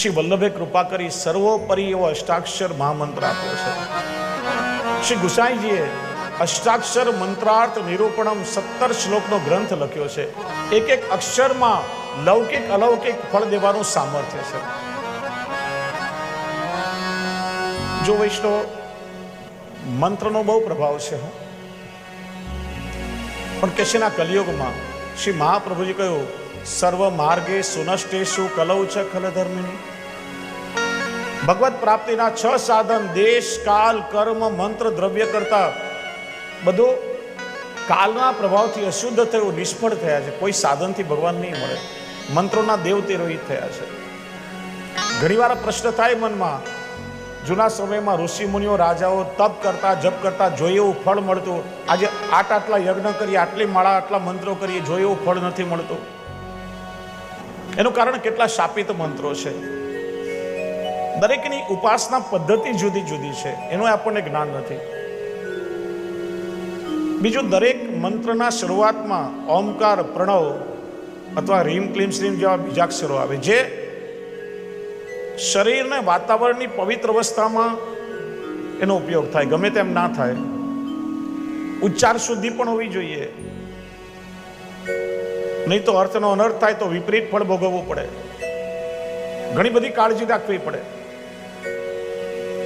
શ્રી વલ્લભે કૃપા કરી સર્વોપરી એવો અષ્ટાક્ષર મહામંત્ર આપ્યો છે. શ્રી ગુસાઈજીએ અષ્ટાક્ષર મંત્રાર્થ નિરૂપણમ સત્તર શ્લોકનો ગ્રંથ લખ્યો છે. એક એક અક્ષરમાં લૌકિક અલૌકિક ફળ દેવાનું સામર્થ્ય છે. જો વૈષ્ણવ, મંત્રનો બહુ પ્રભાવ છે પણ કે છે ના કલિયુગમાં શ્રી મહાપ્રભુજી કહ્યું સર્વ માર્ગે સુનષ્ટેશુ કલૌ છે ખલ ધર્મિણી ભગવત પ્રાપ્તિના છ સાધન દેશ, કાલ, કર્મ, મંત્ર, દ્રવ્ય કરતા બધું કાલના પ્રભાવથી અશુદ્ધ થયું, નિષ્ફળ થયા છે. કોઈ સાધનથી ભગવાન નહીં મળે. મંત્રોના દેવ રોહિત થયા છે. ઘણીવાર પ્રશ્ન થાય મનમાં, જૂના સમયમાં ઋષિ મુનિઓ રાજાઓ તપ કરતા, જપ કરતા જોઈએ એવું ફળ મળતું. આજે આટ આટલા યજ્ઞ કરીએ, આટલી માળા, આટલા મંત્રો કરીએ જોઈએ એવું ફળ નથી મળતું. એનું કારણ કેટલા શાપિત મંત્રો છે. દરેકની ઉપાસના પદ્ધતિ જુદી જુદી છે, એનું આપણને જ્ઞાન નથી. બીજું, દરેક મંત્રના શરૂઆતમાં ઓમકાર, પ્રણવ અથવા રીમ ક્લીમ શ્રીમ જેવા બીજાક્ષરો આવે. જે શરીરને વાતાવરણની પવિત્ર અવસ્થામાં એનો ઉપયોગ થાય, ગમે તેમ ના થાય. ઉચ્ચાર શુદ્ધિ પણ હોવી જોઈએ. નહીં તો અર્થનો અનર્થ થાય તો વિપરીત ફળ ભોગવવું પડે. ઘણી બધી કાળજી રાખવી પડે.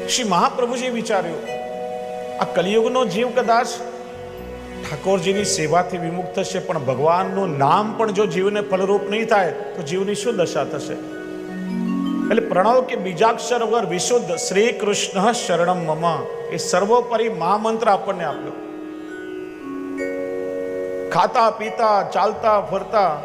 શ્રી મહાપ્રભુજીએ વિચાર્યું, આ કલિયુગનો જીવ કદાચ ઠાકોરજીની સેવાથી વિમુખ થશે પણ ભગવાનનું નામ પણ જો જીવને ફલરૂપ નહીં થાય, તો જીવની શું દશા થશે? એટલે પ્રણવ કે બીજાક્ષર વગર વિશુદ્ધ શ્રી કૃષ્ણ શરણમ મમ. એ સર્વોપરી મહામંત્ર આપણને આપ્યો. ખાતા, પીતા, ચાલતા, ફરતા,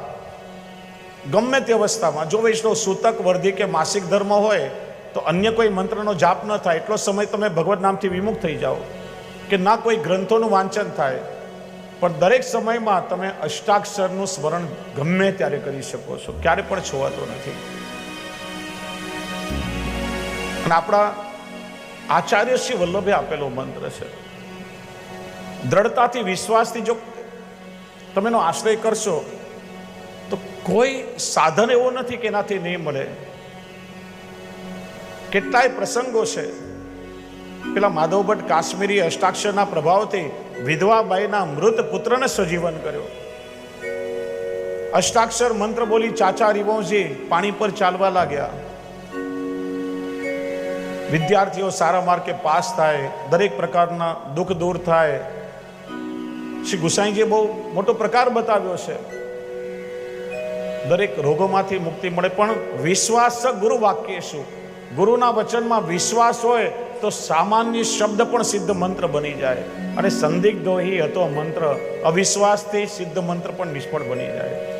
ગમે તે અવસ્થામાં, જો વૈષ્ણવ સૂતક, વર્ધી કે માસિક ધર્મ હોય, તો અન્ય કોઈ મંત્રનો જાપ ન થાય. એટલો સમય તમે ભગવત નામથી વિમુખ થઈ જાઓ કે ના કોઈ ગ્રંથોનું વાંચન થાય. પણ દરેક સમયમાં તમે અષ્ટાક્ષરનું સ્મરણ ગમે ત્યારે કરી શકો છો. ક્યારે પણ છોવાતો નથી. અને આપણા આચાર્ય શ્રી વલ્લભે આપેલો મંત્ર છે. દ્રઢતાથી વિશ્વાસથી જો તમે એનો આશ્રય કરશો, તો કોઈ સાધન એવો નથી કે એનાથી નહીં મળે. કેટલાય પ્રસંગો છે. પેલા માધવ ભટ્ટ કાશ્મીરી અષ્ટાક્ષરના પ્રભાવથી વિધવાબાઈના મૃત પુત્રને સજીવન કર્યો. અષ્ટાક્ષર મંત્ર બોલી, ચાચા રિવોજી પાણી પર ચાલવા લાગ્યા. વિદ્યાર્થીઓ સારા માર્કે પાસ થાય, દરેક પ્રકારના દુઃખ દૂર થાય. શ્રી ગુસાઈજીએ બહુ મોટો પ્રકાર બતાવ્યો છે. દરેક રોગોમાંથી મુક્તિ મળે, પણ વિશ્વાસ ગુરુ વાક્ય શું? ગુરુના વચનમાં વિશ્વાસ હોય તો સામાન્ય શબ્દ પણ સિદ્ધ મંત્ર બની જાય. અને સંદિગ્ધો હતો મંત્ર, અવિશ્વાસથી સિદ્ધ મંત્ર પણ નિષ્ફળ બની જાય.